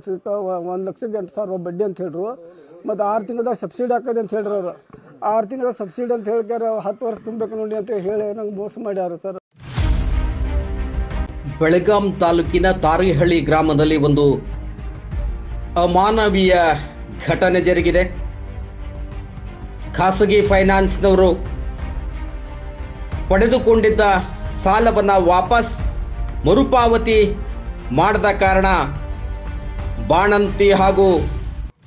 ಲಕ್ಷಕ್ಕೆ ಒಂದು ಲಕ್ಷಕ್ಕೆ ಎಂಟು ಸಾವಿರ ರೂಪಾಯಿ ಬಡ್ಡಿ ಅಂತ ಹೇಳ್ರು. ಮತ್ತು ಆರು ತಿಂಗಳದಾಗ ಸಬ್ಸಿಡಿ ಹಾಕೋದು ಅಂತ ಹೇಳ್ರಿ ಅವರು. ಆರು ತಿಂಗಳ ಸಬ್ಸಿಡಿ ಅಂತ ಹೇಳ್ಕ್ಯಾರ, ಹತ್ತು ವರ್ಷ ತುಂಬಬೇಕು ನೋಡಿ ಅಂತ ಹೇಳಿ ನಂಗೆ ಮೋಸ ಮಾಡ್ಯಾರ ಸರ್. ಬೆಳಗಾಂ ತಾಲೂಕಿನ ತಾರಿಹಳ್ಳಿ ಗ್ರಾಮದಲ್ಲಿ ಒಂದು ಅಮಾನವೀಯ ಘಟನೆ ಜರುಗಿದೆ. ಖಾಸಗಿ ಫೈನಾನ್ಸ್ನವರು ಪಡೆದುಕೊಂಡಿದ್ದ ಸಾಲವನ್ನು ವಾಪಸ್ ಮರುಪಾವತಿ ಮಾಡದ ಕಾರಣ ಬಾಣಂತಿ ಹಾಗೂ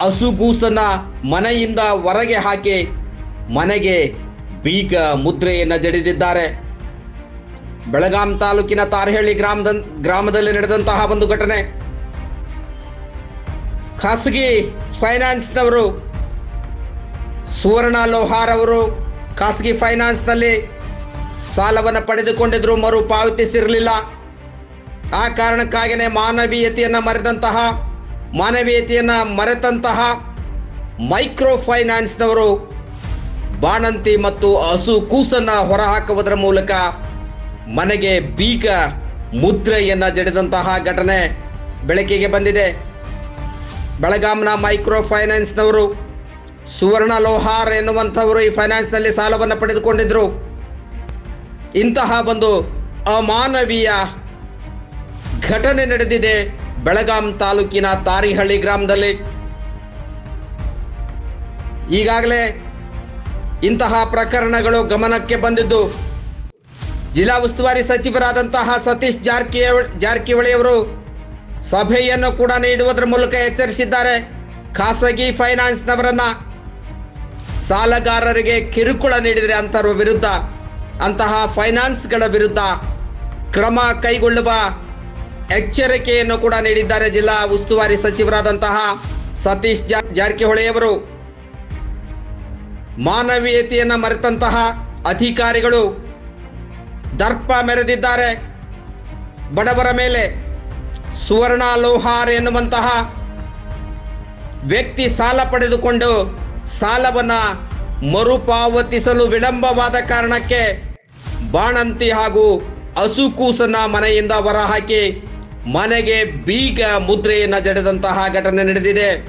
ಹಸುಗೂಸನ ಮನೆಯಿಂದ ಹೊರಗೆ ಹಾಕಿ ಮನೆಗೆ ಬೀಗ ಮುದ್ರೆಯನ್ನು ಜಡಿದಿದ್ದಾರೆ. ಬೆಳಗಾಂ ತಾಲೂಕಿನ ತಾರಹಳ್ಳಿ ಗ್ರಾಮದ ಗ್ರಾಮದಲ್ಲಿ ನಡೆದಂತಹ ಒಂದು ಘಟನೆ. ಖಾಸಗಿ ಫೈನಾನ್ಸ್ನವರು ಸುವರ್ಣ ಲೋಹಾರ್ ಅವರು ಖಾಸಗಿ ಫೈನಾನ್ಸ್ನಲ್ಲಿ ಸಾಲವನ್ನು ಪಡೆದುಕೊಂಡಿದ್ರು ಮರು ಪಾವತಿಸಿರಲಿಲ್ಲ ಆ ಕಾರಣಕ್ಕಾಗಿಯೇ ಮಾನವೀಯತೆಯನ್ನು ಮರೆದಂತಹ ಮಾನವೀಯತೆಯನ್ನು ಮರೆತಂತಹ ಮೈಕ್ರೋ ಫೈನಾನ್ಸ್ನವರು ಬಾಣಂತಿ ಮತ್ತು ಹಸು ಕೂಸನ್ನ ಹೊರಹಾಕುವುದರ ಮೂಲಕ ಮನೆಗೆ ಬೀಗ ಮುದ್ರೆಯನ್ನ ಜಡಿದಂತಹ ಘಟನೆ ಬೆಳಕಿಗೆ ಬಂದಿದೆ. ಬೆಳಗಾಂನ ಮೈಕ್ರೋ ಫೈನಾನ್ಸ್ನವರು ಸುವರ್ಣ ಲೋಹಾರ್ ಎನ್ನುವಂಥವರು ಈ ಫೈನಾನ್ಸ್ನಲ್ಲಿ ಸಾಲವನ್ನು ಪಡೆದುಕೊಂಡಿದ್ದರು ಇಂತಹ ಒಂದು ಅಮಾನವೀಯ ಘಟನೆ ನಡೆದಿದೆ. ಬೆಳಗಾಂ ತಾಲೂಕಿನ ತಾರಿಹಳ್ಳಿ ಗ್ರಾಮದಲ್ಲಿ ಈಗಾಗಲೇ ಇಂತಹ ಪ್ರಕರಣಗಳು ಗಮನಕ್ಕೆ ಬಂದಿದ್ದು. ಜಿಲ್ಲಾ ಉಸ್ತುವಾರಿ ಸಚಿವರಾದಂತಹ ಸತೀಶ್ ಜಾರಕಿಹೊಳಿ, ಜಾರಕಿಹೊಳಿಯವರು ಸಭೆಯನ್ನು ಕೂಡ ನೀಡುವುದರ ಮೂಲಕ ಎಚ್ಚರಿಸಿದ್ದಾರೆ. ಖಾಸಗಿ ಫೈನಾನ್ಸ್ನವರನ್ನ ಸಾಲಗಾರರಿಗೆ ಕಿರುಕುಳ ನೀಡಿದರೆ ಅಂತರ್ವ ವಿರುದ್ಧ, ಅಂತಹ ಫೈನಾನ್ಸ್ಗಳ ವಿರುದ್ಧ ಕ್ರಮ ಕೈಗೊಳ್ಳುವ ಎಚ್ಚರಿಕೆಯನ್ನು ಕೂಡ ನೀಡಿದ್ದಾರೆ ಜಿಲ್ಲಾ ಉಸ್ತುವಾರಿ ಸಚಿವರಾದಂತಹ ಸತೀಶ್ ಜಾರಕಿಹೊಳಿ ಜಾರಕಿಹೊಳಿಯವರು ಮಾನವೀಯತೆಯನ್ನ ಮರೆತಂತಹ ಅಧಿಕಾರಿಗಳು ದರ್ಪ ಮೆರೆದಿದ್ದಾರೆ. ಬಡವರ ಮೇಲೆ ಸುವರ್ಣ ಲೋಹಾರ್ ಎನ್ನುವಂತಹ ವ್ಯಕ್ತಿ ಸಾಲ ಪಡೆದುಕೊಂಡು ಸಾಲವನ್ನ ಮರುಪಾವತಿಸಲು ವಿಳಂಬವಾದ ಕಾರಣಕ್ಕೆ ಬಾಣಂತಿ ಹಾಗೂ ಹಸುಕೂಸನ್ನ ಮನೆಯಿಂದ ಹೊರಹಾಕಿ ಮನೆಗೆ ಬೀಗ ಮುದ್ರೆಯನ್ನ ಜಡೆದಂತಹ ಘಟನೆ ನಡೆದಿದೆ.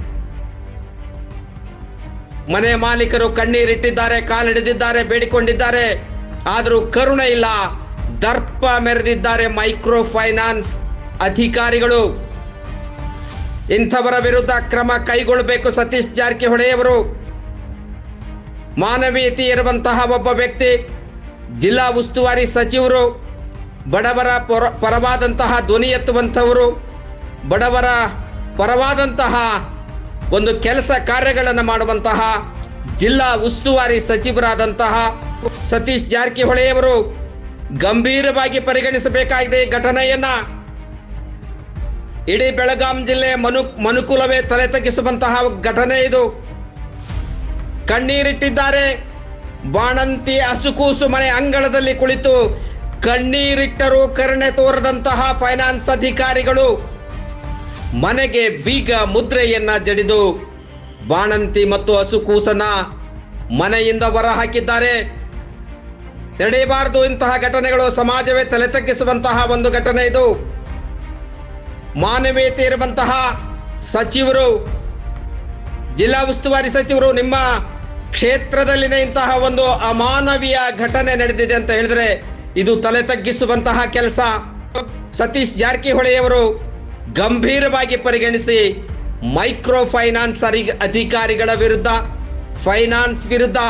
ಮನೆ ಮಾಲೀಕರು ಕಣ್ಣೀರಿಟ್ಟಿದ್ದಾರೆ ಕಾಲಿಡಿದಿದ್ದಾರೆ ಬೇಡಿಕೊಂಡಿದ್ದಾರೆ. ಆದರೂ ಕರುಣೆ ಇಲ್ಲ. ದರ್ಪ ಮೆರೆದಿದ್ದಾರೆ ಮೈಕ್ರೋ ಫೈನಾನ್ಸ್ ಅಧಿಕಾರಿಗಳು. ಇಂಥವರ ವಿರುದ್ಧ ಕ್ರಮ ಕೈಗೊಳ್ಳಬೇಕು ಸತೀಶ್ ಜಾರಕಿಹೊಳೆಯವರು. ಮಾನವೀಯತೆ ಇರುವಂತಹ ಒಬ್ಬ ವ್ಯಕ್ತಿ, ಜಿಲ್ಲಾ ಉಸ್ತುವಾರಿ ಸಚಿವರು. ಬಡವರ ಪರ, ಪರವಾದಂತಹ ಧ್ವನಿ ಎತ್ತುವಂಥವರು, ಬಡವರ ಪರವಾದಂತಹ ಒಂದು ಕೆಲಸ ಕಾರ್ಯಗಳನ್ನು ಮಾಡುವಂತಹ ಜಿಲ್ಲಾ ಉಸ್ತುವಾರಿ ಸಚಿವರಾದಂತಹ ಸತೀಶ್ ಜಾರಕಿಹೊಳೆಯವರು ಗಂಭೀರವಾಗಿ ಪರಿಗಣಿಸಬೇಕಾಗಿದೆ ಈ ಘಟನೆಯನ್ನ. ಇಡೀ ಬೆಳಗಾಂ ಜಿಲ್ಲೆ ಮನು, ಮನುಕುಲವೇ ತಲೆ ತಗ್ಗಿಸುವಂತಹ ಘಟನೆ ಇದು. ಕಣ್ಣೀರಿಟ್ಟಿದ್ದಾರೆ. ಬಾಣಂತಿ ಅಸುಕೂಸು ಮನೆ ಅಂಗಳದಲ್ಲಿ ಕುಳಿತು ಕಣ್ಣೀರಿಟ್ಟರು ಕರುಣೆ ತೋರದಂತಹ ಫೈನಾನ್ಸ್ ಅಧಿಕಾರಿಗಳು ಮನೆಗೆ ಬೀಗ ಮುದ್ರೆಯನ್ನ ಜಡಿದು ಬಾಣಂತಿ ಮತ್ತು ಹಸುಕೂಸನ ಮನೆಯಿಂದ ಹೊರ ಹಾಕಿದ್ದಾರೆ ನಡೆಯಬಾರದು ಇಂತಹ ಘಟನೆಗಳು. ಸಮಾಜವೇ ತಲೆ ತಗ್ಗಿಸುವಂತಹ ಒಂದು ಘಟನೆ ಇದು. ಮಾನವೀಯತೆ ಇರುವಂತಹ ಸಚಿವರು, ಜಿಲ್ಲಾ ಉಸ್ತುವಾರಿ ಸಚಿವರು ನಿಮ್ಮ ಕ್ಷೇತ್ರದಲ್ಲಿನ ಇಂತಹ ಒಂದು ಅಮಾನವೀಯ ಘಟನೆ ನಡೆದಿದೆ ಅಂತ ಹೇಳಿದ್ರೆ ಇದು ತಲೆ ತಗ್ಗಿಸುವಂತಹ ಕೆಲಸ. ಸತೀಶ್ ಜಾರಕಿಹೊಳಿಯವರು ಗಂಭೀರವಾಗಿ ಪರಿಗಣಿಸಿ ಮೈಕ್ರೋ ಫೈನಾನ್ಸ್ ಅಧಿಕಾರಿಗಳ ವಿರುದ್ಧ, ಫೈನಾನ್ಸ್ ವಿರುದ್ಧ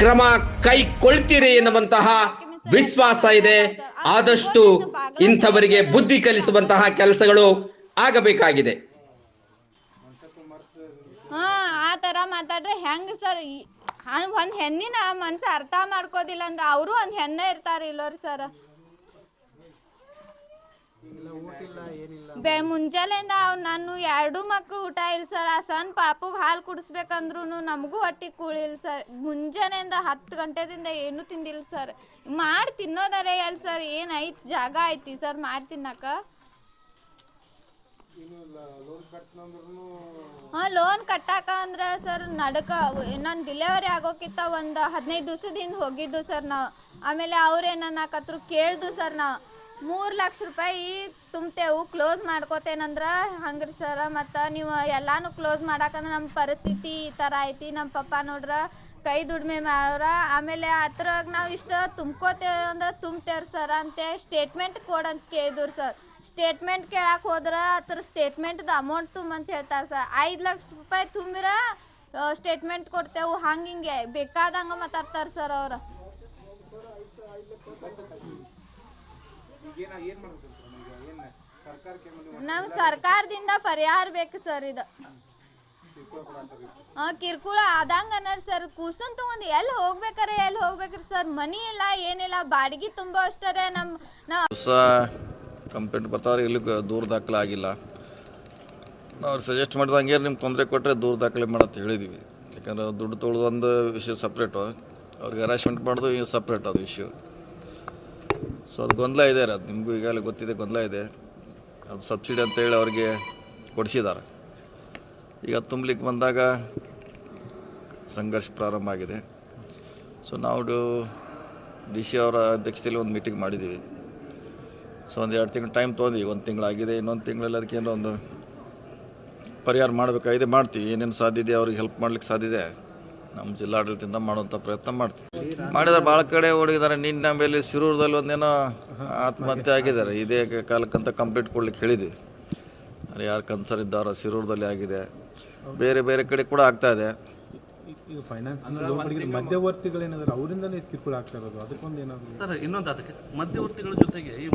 ಕ್ರಮ ಕೈಕೊಳ್ತೀರಿ ಎನ್ನುವಂತಹ ವಿಶ್ವಾಸ ಇದೆ. ಆದಷ್ಟು ಇಂಥವರಿಗೆ ಬುದ್ಧಿ ಕಲಿಸುವಂತಹ ಕೆಲಸಗಳು ಆಗಬೇಕಾಗಿದೆ. ಆ ಥರ ಮಾತಾಡ್ರೆ ಹೆಂಗ್ ಸರ್ ಒಂದು ಹೆಣ್ಣಿನ ಮನ್ಸು ಅರ್ಥ ಮಾಡ್ಕೋದಿಲ್ಲ ಅಂದ್ರೆ ಅವರು ಒಂದು ಹೆಣ್ಣೆ ಇರ್ತಾರೆ ಇಲ್ಲೋರಿ ಸರ್ ಬೆ ಮುಂಜಾನೆಯಿಂದ ಅವ್ ನಾನು ಎರಡು ಮಕ್ಳು ಊಟ ಇಲ್ಲ ಸರ್ ಆ ಸಣ್ಣ ಪಾಪುಗೆ ಹಾಲು ಕುಡಿಸ್ಬೇಕಂದ್ರೂ ನಮಗೂ ಹೊಟ್ಟೆ ಕೂಳಿಲ್ಲ ಸರ್ ಮುಂಜಾನೆಯಿಂದ ಹತ್ತು ಗಂಟೆದಿಂದ ಏನು ತಿಂದಿಲ್ಲ ಸರ್ ಮಾಡಿ ತಿನ್ನೋದಾರೆ ಎಲ್ಲಿ ಸರ್ ಏನ್ ಐತ್ ಜಾಗ ಐತಿ ಸರ್ ಮಾಡಿ ತಿನ್ನಕ ಹಾಂ ಲೋನ್ ಕಟ್ಟಾಕ ಅಂದ್ರೆ ಸರ್ ನಡಕ ನಾನು ಡಿಲೆವರಿ ಆಗೋಕ್ಕಿಂತ ಒಂದು ಹದಿನೈದು ದಿವಸದಿಂದ ಹೋಗಿದ್ದು ಸರ್ ನಾವು. ಆಮೇಲೆ ಅವ್ರು ಏನನ್ನಾಕತ್ರು ಕೇಳ್ದು ಸರ್ ನಾವು. ಮೂರು ಲಕ್ಷ ರೂಪಾಯಿ ತುಂಬ್ತೇವು ಕ್ಲೋಸ್ ಮಾಡ್ಕೋತೇನಂದ್ರ ಹಂಗ್ರಿ ಸರ್ ಮತ್ತು ನೀವು ಎಲ್ಲಾನು ಕ್ಲೋಸ್ ಮಾಡಾಕಂದ್ರೆ ನಮ್ಮ ಪರಿಸ್ಥಿತಿ ಈ ಥರ ಐತಿ. ನಮ್ಮ ಪಪ್ಪ ನೋಡ್ರ ಕೈ ದುಡಿಮೆ ಅವರ. ಆಮೇಲೆ ಅದ್ರಾಗ ನಾವು ಇಷ್ಟು ತುಂಬ್ಕೋತೇವೆ ಅಂದ್ರೆ ತುಂಬ್ತೇವ್ರಿ ಸರ್ ಅಂತ. ಸ್ಟೇಟ್ಮೆಂಟ್ ಕೊಡಂತ ಅಂತ ಕೇಳಿದ್ರು ಸರ್ ಸ್ಟೇಟ್ಮೆಂಟ್ ಕೇಳಕ್ಕೆ ಹೋದ್ರೆ ಅದ್ರ ಸ್ಟೇಟ್ಮೆಂಟ್ದು ಅಮೌಂಟ್ ತುಂಬ ಅಂತ ಹೇಳ್ತಾರೆ ಸರ್ ಐದು ಲಕ್ಷ ರೂಪಾಯಿ ತುಂಬಿರ ಸ್ಟೇಟ್ಮೆಂಟ್ ಕೊಡ್ತೇವೆ. ಹಂಗೆ ಹಿಂಗೆ ಬೇಕಾದಂಗೆ ಮಾತಾಡ್ತಾರೆ ಸರ್ ಅವ್ರು. ನಮ್ಮ ಸರ್ಕಾರದಿಂದ ಪರಿಹಾರ ಬೇಕು ಸರ್ ಇದು. ಹಾ ಕಿರ್ಕುಳ, ಆದಂಗ ಸರ್ ಕೂಸನ್ ತಗೊಂಡ್ ಎಲ್ಲಿ ಹೋಗ್ಬೇಕಾರೆ ಎಲ್ಲಿ ಹೋಗ್ಬೇಕ್ರಿ ಸರ್? ಮನಿ ಇಲ್ಲ, ಏನಿಲ್ಲ, ಬಾಡಿಗೆ ತುಂಬಾ ಅಷ್ಟರೇ ನಮ್ಮ ಹೊಸ ಕಂಪ್ಲೇಂಟ್ ಬರ್ತಾವ್ರೆ ಇಲ್ಲಿ ದೂರ ದಾಖಲೆ ಆಗಿಲ್ಲ. ನಾವು ಸಜೆಸ್ಟ್ ಮಾಡಿದಂಗೆ ನಿಮ್ಗೆ ತೊಂದರೆ ಕೊಟ್ಟರೆ ದೂರ ದಾಖಲೆ ಮಾಡತ್ತೆ ಹೇಳಿದ್ವಿ. ಯಾಕಂದ್ರೆ ದುಡ್ಡು ತೊಳೆದೊಂದು ವಿಷಯ ಸಪ್ರೇಟು ಅವ್ರಿಗೆ ಹರಾಸ್ಮೆಂಟ್ ಮಾಡೋದು ಈಗ ಸಪ್ರೇಟ್ ಅದು ವಿಷಯ. ಸೊ ಅದು ಗೊಂದಲ ಇದೆ ಅದು ನಿಮಗೂ ಈಗಾಗಲೇ ಗೊತ್ತಿದೆ, ಗೊಂದಲ ಇದೆ. ಅದು ಸಬ್ಸಿಡಿ ಅಂತೇಳಿ ಅವ್ರಿಗೆ ಕೊಡಿಸಿದ್ದಾರೆ ಈಗ ತುಂಬಲಿಕ್ಕೆ ಬಂದಾಗ ಸಂಘರ್ಷ ಪ್ರಾರಂಭ ಆಗಿದೆ. ಸೊ ನಾವು ಡಿ ಸಿ ಅವರ ಅಧ್ಯಕ್ಷತೆಯಲ್ಲಿ ಒಂದು ಮೀಟಿಂಗ್ ಮಾಡಿದ್ದೀವಿ. ಸೊ ಒಂದು ಎರಡು ತಿಂಗಳು ಟೈಮ್ ತೊಗೊಂಡಿವಿ. ಒಂದು ತಿಂಗಳಾಗಿದೆ ಇನ್ನೊಂದು ತಿಂಗಳಲ್ಲಿ ಅದಕ್ಕೆ ಏನೋ ಒಂದು ಪರಿಹಾರ ಮಾಡಬೇಕಾಗಿದೆ. ಮಾಡ್ತೀವಿ. ಏನೇನು ಸಾಧ್ಯ ಇದೆ, ಅವ್ರಿಗೆ ಹೆಲ್ಪ್ ಮಾಡ್ಲಿಕ್ಕೆ ಸಾಧ್ಯ ಇದೆ. ನಮ್ಮ ಜಿಲ್ಲಾಡಳಿತದಿಂದ ಮಾಡುವಂಥ ಪ್ರಯತ್ನ ಮಾಡ್ತೀವಿ. ಮಾಡಿದರೆ ಭಾಳ ಕಡೆ ಓಡಿದ್ದಾರೆ ನಿನ್ನೆ ಮೇಲೆ ಶಿರೂರದಲ್ಲಿ ಒಂದೇನೋ ಆತ್ಮಹತ್ಯೆ ಆಗಿದ್ದಾರೆ. ಇದೇ ಕಾಲಕ್ಕಂತ ಕಂಪ್ಲೀಟ್ ಕೊಡ್ಲಿಕ್ಕೆ ಹೇಳಿದ್ವಿ. ಯಾರು ಕನ್ಸರ್ ಇದ್ದಾರೋ ಶಿರೂರದಲ್ಲಿ ಆಗಿದೆ. ಬೇರೆ ಬೇರೆ ಕಡೆ ಕೂಡ ಆಗ್ತಾ ಇದೆ. ಮಧ್ಯವರ್ತಿಗಳೇನಾದ್ರೂ ಫೈನಾನ್ಸ್ ಮಧ್ಯವರ್ತಿಗಳೇನಾದ್ರು ಅವರಿಂದನೇ ಕಿರುಕುಳ ಆಗ್ತಾ ಇರೋದು ಅದಕ್ಕೊಂದು ಏನಾದ್ರು ಸರ್ ಇನ್ನೊಂದು ಅದಕ್ಕೆ ಮಧ್ಯವರ್ತಿಗಳ ಜೊತೆಗೆ ಈ